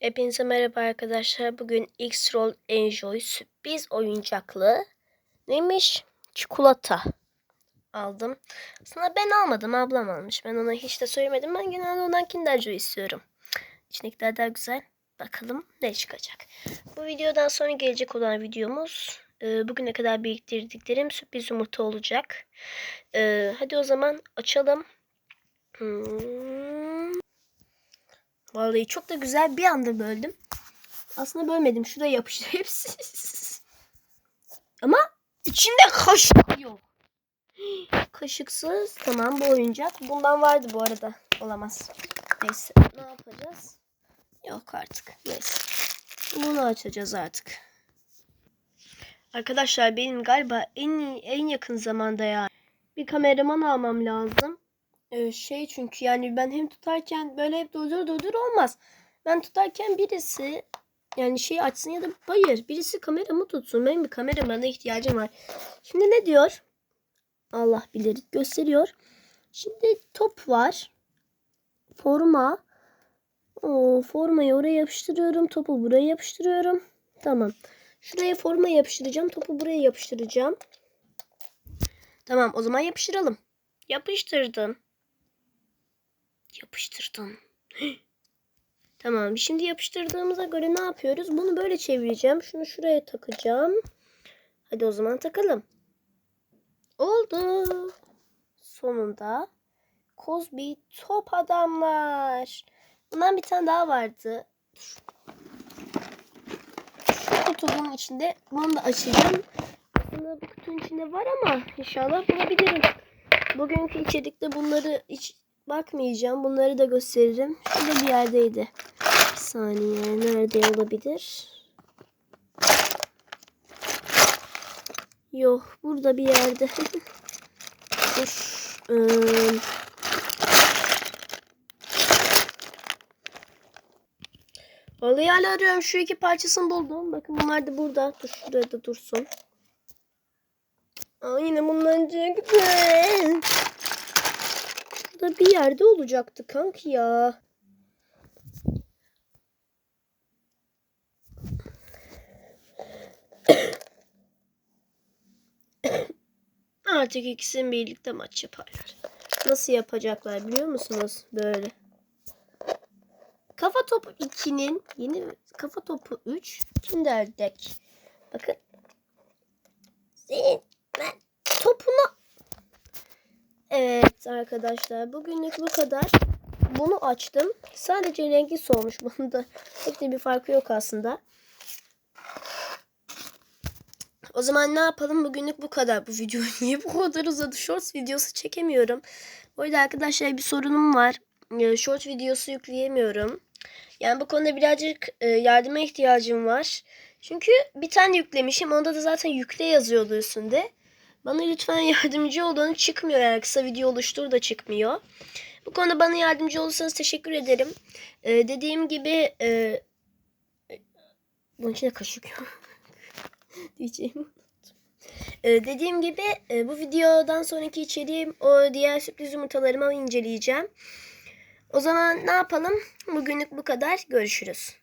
Hepinize merhaba arkadaşlar. Bugün X-Roll Enjoy sürpriz oyuncaklı neymiş? Çikolata aldım. Aslında ben almadım. Ablam almış. Ben ona hiç de söylemedim. Ben genelde ondan Kinder Joy istiyorum. İçindekiler daha güzel. Bakalım ne çıkacak. Bu videodan sonra gelecek olan videomuz e, bugüne kadar biriktirdiklerim sürpriz yumurta olacak. E, hadi o zaman açalım. Hmm. Vallahi çok da güzel bir anda böldüm. Aslında bölmedim. Şuraya yapıştı hepsi. Ama içinde kaşık yok. Kaşıksız. Tamam bu oyuncak. Bundan vardı bu arada. Olamaz. Neyse. Ne yapacağız? Yok artık. Neyse. Bunu açacağız artık. Arkadaşlar benim galiba en en yakın zamanda ya bir kameraman almam lazım. Ee, şey çünkü yani ben hem tutarken böyle hep durdur durdur olmaz. Ben tutarken birisi yani şey açsın ya da hayır birisi kameramı tutsun. Benim bir kameramana ihtiyacım var. Şimdi ne diyor? Allah bilir gösteriyor. Şimdi top var. Forma. O formayı oraya yapıştırıyorum. Topu buraya yapıştırıyorum. Tamam. Şuraya forma yapıştıracağım. Topu buraya yapıştıracağım. Tamam o zaman yapıştıralım. Yapıştırdım. Yapıştırdım. tamam şimdi yapıştırdığımıza göre ne yapıyoruz? Bunu böyle çevireceğim. Şunu şuraya takacağım. Hadi o zaman takalım. Oldu. Sonunda Kozbi top adamlar. Bundan bir tane daha vardı. Şu kutunun içinde bunu da açacağım. Aslında bu kutunun içinde var ama inşallah bulabilirim. Bugünkü içerikte bunları hiç bakmayacağım. Bunları da gösteririm. Şurada bir yerdeydi. Bir saniye. Nerede olabilir? Yok. Burada bir yerde. Dur. Ee, hala arıyorum. Şu iki parçasını buldum. Bakın bunlar da burada. Dur şurada da dursun. Aa, yine bundan çıktı. Bir yerde olacaktı kanki ya. Artık ikisini birlikte maç yaparlar. Nasıl yapacaklar biliyor musunuz? Böyle. Kafa topu 2'nin yeni kafa topu 3 Kinder Deck. Bakın. Arkadaşlar bugünlük bu kadar. Bunu açtım. Sadece rengi solmuş. Bunda pek de bir farkı yok aslında. O zaman ne yapalım? Bugünlük bu kadar. Bu video niye bu kadar uzadı? Shorts videosu çekemiyorum. Bu arada arkadaşlar bir sorunum var. Ee, Short videosu yükleyemiyorum. Yani bu konuda birazcık e, yardıma ihtiyacım var. Çünkü bir tane yüklemişim. Onda da zaten yükle yazıyordu üstünde. Bana lütfen yardımcı olun. Çıkmıyor yani kısa video oluştur da çıkmıyor. Bu konuda bana yardımcı olursanız teşekkür ederim. Ee, dediğim gibi e, bunun içinde kaşık yok. Diyeceğim. Ee, dediğim gibi e, bu videodan sonraki içeriğim o diğer sürpriz yumurtalarımı inceleyeceğim. O zaman ne yapalım? Bugünlük bu kadar. Görüşürüz.